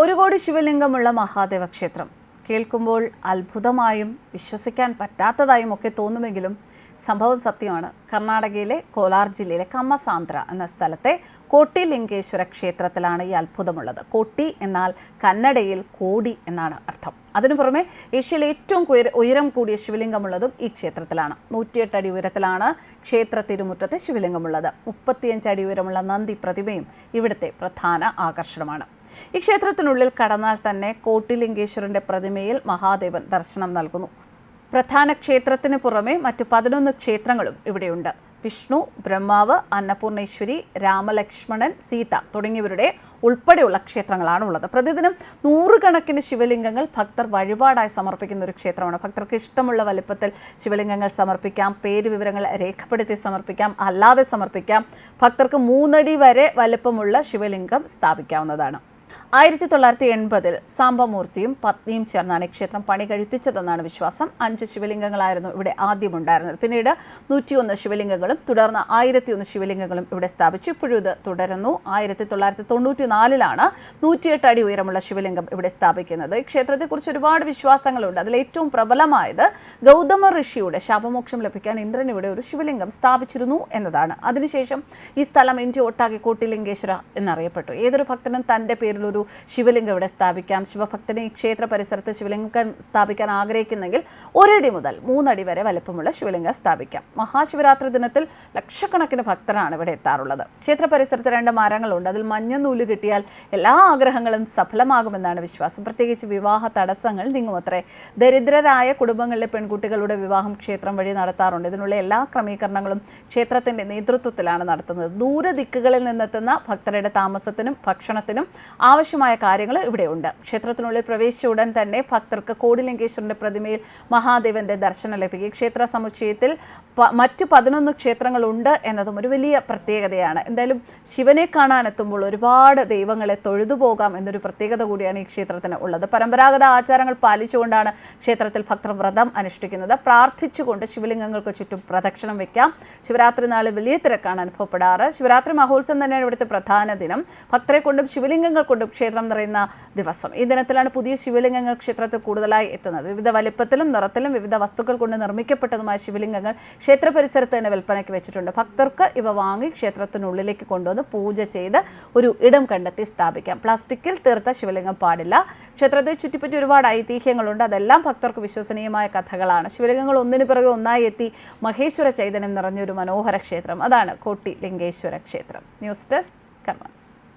ഒരു കോടി ശിവലിംഗമുള്ള മഹാദേവ ക്ഷേത്രം കേൾക്കുമ്പോൾ അത്ഭുതമായും വിശ്വസിക്കാൻ പറ്റാത്തതായും ഒക്കെ തോന്നുമെങ്കിലും സംഭവം സത്യമാണ്. കർണാടകയിലെ കോലാർ ജില്ലയിലെ കമ്മസാന്ദ്ര എന്ന സ്ഥലത്തെ കോട്ടി ലിംഗേശ്വര ക്ഷേത്രത്തിലാണ് ഈ അത്ഭുതമുള്ളത്. കോട്ടി എന്നാൽ കന്നഡയിൽ കോടി എന്നാണ് അർത്ഥം. അതിനു പുറമെ ഏഷ്യയിലെ ഏറ്റവും ഉയരം കൂടിയ ശിവലിംഗമുള്ളതും ഈ ക്ഷേത്രത്തിലാണ്. നൂറ്റിയെട്ട് അടി ഉയരത്തിലാണ് ക്ഷേത്ര തിരുമുറ്റത്തെ ശിവലിംഗമുള്ളത്. മുപ്പത്തിയഞ്ച് അടി ഉയരമുള്ള നന്ദി പ്രതിമയും ഇവിടുത്തെ പ്രധാന ആകർഷണമാണ്. ഈ ക്ഷേത്രത്തിനുള്ളിൽ കടന്നാൽ തന്നെ കോട്ടിലിംഗേശ്വരന്റെ പ്രതിമയിൽ മഹാദേവൻ ദർശനം നൽകുന്നു. പ്രധാന ക്ഷേത്രത്തിന് പുറമെ മറ്റു പതിനൊന്ന് ക്ഷേത്രങ്ങളും ഇവിടെയുണ്ട്. വിഷ്ണു ബ്രഹ്മാവ് അന്നപൂർണേശ്വരി രാമലക്ഷ്മണൻ സീത തുടങ്ങിയവരുടെ ഉൾപ്പെടെയുള്ള ക്ഷേത്രങ്ങളാണ് ഉള്ളത് പ്രതിദിനം നൂറുകണക്കിന് ശിവലിംഗങ്ങൾ ഭക്തർ വഴിപാടായി സമർപ്പിക്കുന്ന ഒരു ക്ഷേത്രമാണ്. ഭക്തർക്ക് ഇഷ്ടമുള്ള വലിപ്പത്തിൽ ശിവലിംഗങ്ങൾ സമർപ്പിക്കാം പേര് വിവരങ്ങൾ രേഖപ്പെടുത്തി സമർപ്പിക്കാം അല്ലാതെ സമർപ്പിക്കാം. ഭക്തർക്ക് മൂന്നടി വരെ വലിപ്പമുള്ള ശിവലിംഗം സ്ഥാപിക്കാവുന്നതാണ്. ആയിരത്തി തൊള്ളായിരത്തി എൺപതിൽ സാംബമൂർത്തിയും പത്നിയും ചേർന്നാണ് ഈ ക്ഷേത്രം പണി കഴിപ്പിച്ചതെന്നാണ് വിശ്വാസം. അഞ്ച് ശിവലിംഗങ്ങളായിരുന്നു ഇവിടെ ആദ്യം ഉണ്ടായിരുന്നത്. പിന്നീട് നൂറ്റിയൊന്ന് ശിവലിംഗങ്ങളും തുടർന്ന് ആയിരത്തിയൊന്ന് ശിവലിംഗങ്ങളും ഇവിടെ സ്ഥാപിച്ചു. ഇപ്പോഴും ഇത് തുടരുന്നു. ആയിരത്തി തൊള്ളായിരത്തി തൊണ്ണൂറ്റി നാലിലാണ് നൂറ്റിയെട്ട് അടി ഉയരമുള്ള ശിവലിംഗം ഇവിടെ സ്ഥാപിക്കുന്നത്. ഈ ക്ഷേത്രത്തെക്കുറിച്ച് ഒരുപാട് വിശ്വാസങ്ങളുണ്ട്. അതിൽ ഏറ്റവും പ്രബലമായത് ഗൗതമ ഋഷിയുടെ ശാപമോക്ഷം ലഭിക്കാൻ ഇന്ദ്രൻ ഇവിടെ ഒരു ശിവലിംഗം സ്ഥാപിച്ചിരുന്നു എന്നതാണ്. അതിനുശേഷം ഈ സ്ഥലം ഇന്ത്യ ഒട്ടാകെ കോട്ടിലിംഗേശ്വര എന്നറിയപ്പെട്ടു. ഏതൊരു ഭക്തനും തന്റെ പേരിൽ ഒരു ശിവലിംഗം ഇവിടെ സ്ഥാപിക്കാം. ശിവഭക്തന് ഈ ക്ഷേത്ര പരിസരത്ത് ശിവലിംഗം സ്ഥാപിക്കാൻ ആഗ്രഹിക്കുന്നെങ്കിൽ ഒരടി മുതൽ മൂന്നടി വരെ വലുപ്പമുള്ള ശിവലിംഗം സ്ഥാപിക്കാം. മഹാശിവരാത്രി ദിനത്തിൽ ലക്ഷക്കണക്കിന് ഭക്തരാണ് ഇവിടെ എത്താറുള്ളത്. ക്ഷേത്ര പരിസരത്ത് രണ്ട് മരങ്ങളുണ്ട്. അതിൽ മഞ്ഞ നൂൽ കിട്ടിയാൽ എല്ലാ ആഗ്രഹങ്ങളും സഫലമാകുമെന്നാണ് വിശ്വാസം. പ്രത്യേകിച്ച് വിവാഹ തടസ്സങ്ങൾ നീങ്ങുമത്രേ. ദരിദ്രരായ കുടുംബങ്ങളിലെ പെൺകുട്ടികളുടെ വിവാഹം ക്ഷേത്രം വഴി നടത്താറുണ്ട്. ഇതിനുള്ള എല്ലാ ക്രമീകരണങ്ങളും ക്ഷേത്രത്തിന്റെ നേതൃത്വത്തിലാണ് നടത്തുന്നത്. ദൂരദിക്കുകളിൽ നിന്നെത്തുന്ന ഭക്തരുടെ താമസത്തിനും ഭക്ഷണത്തിനും ആവശ്യമായ കാര്യങ്ങൾ ഇവിടെയുണ്ട്. ക്ഷേത്രത്തിനുള്ളിൽ പ്രവേശിച്ച ഉടൻ തന്നെ ഭക്തർക്ക് കോടിലിംഗേശ്വരന്റെ പ്രതിമയിൽ മഹാദേവന്റെ ദർശനം ലഭിക്കും. ക്ഷേത്ര സമുച്ചയത്തിൽ മറ്റു പതിനൊന്ന് ക്ഷേത്രങ്ങളുണ്ട് എന്നതും ഒരു വലിയ പ്രത്യേകതയാണ്. എന്തായാലും ശിവനെ കാണാൻ എത്തുമ്പോൾ ഒരുപാട് ദൈവങ്ങളെ തൊഴുതു പോകാം എന്നൊരു പ്രത്യേകത കൂടിയാണ് ഈ ക്ഷേത്രത്തിന് ഉള്ളത്. പരമ്പരാഗത ആചാരങ്ങൾ പാലിച്ചുകൊണ്ടാണ് ക്ഷേത്രത്തിൽ ഭക്തർ വ്രതം അനുഷ്ഠിക്കുന്നത്. പ്രാർത്ഥിച്ചുകൊണ്ട് ശിവലിംഗങ്ങൾക്ക് ചുറ്റും പ്രദക്ഷിണം വെക്കാം. ശിവരാത്രി നാളിൽ വലിയ തിരക്കാണ് അനുഭവപ്പെടാറ്. ശിവരാത്രി മഹോത്സവം തന്നെയാണ് ഇവിടുത്തെ പ്രധാന ദിനം. ഭക്തരെ കൊണ്ടും ശിവലിംഗങ്ങൾ കൊണ്ടും ക്ഷേത്രം നിറയുന്ന ദിവസം. ഈ ദിനത്തിലാണ് പുതിയ ശിവലിംഗങ്ങൾ ക്ഷേത്രത്തിൽ കൂടുതലായി എത്തുന്നത്. വിവിധ വലിപ്പത്തിലും നിറത്തിലും വിവിധ വസ്തുക്കൾ കൊണ്ട് നിർമ്മിക്കപ്പെട്ടതുമായ ശിവലിംഗങ്ങൾ ക്ഷേത്ര പരിസരത്ത് തന്നെ വിൽപ്പനയ്ക്ക് വെച്ചിട്ടുണ്ട്. ഭക്തർക്ക് ഇവ വാങ്ങി ക്ഷേത്രത്തിനുള്ളിലേക്ക് കൊണ്ടുവന്ന് പൂജ ചെയ്ത് ഒരു ഇടം കണ്ടെത്തി സ്ഥാപിക്കാം. പ്ലാസ്റ്റിക്കിൽ തീർത്ത ശിവലിംഗം പാടില്ല. ക്ഷേത്രത്തെ ചുറ്റിപ്പറ്റി ഒരുപാട് ഐതിഹ്യങ്ങളുണ്ട്. അതെല്ലാം ഭക്തർക്ക് വിശ്വസനീയമായ കഥകളാണ്. ശിവലിംഗങ്ങൾ ഒന്നിനു പിറകെ ഒന്നായി എത്തി മഹേശ്വര ചൈതന്യം നിറഞ്ഞൊരു മനോഹര ക്ഷേത്രം. അതാണ് കോട്ടി ലിംഗേശ്വര ക്ഷേത്രം. News desk കർമ്മസ്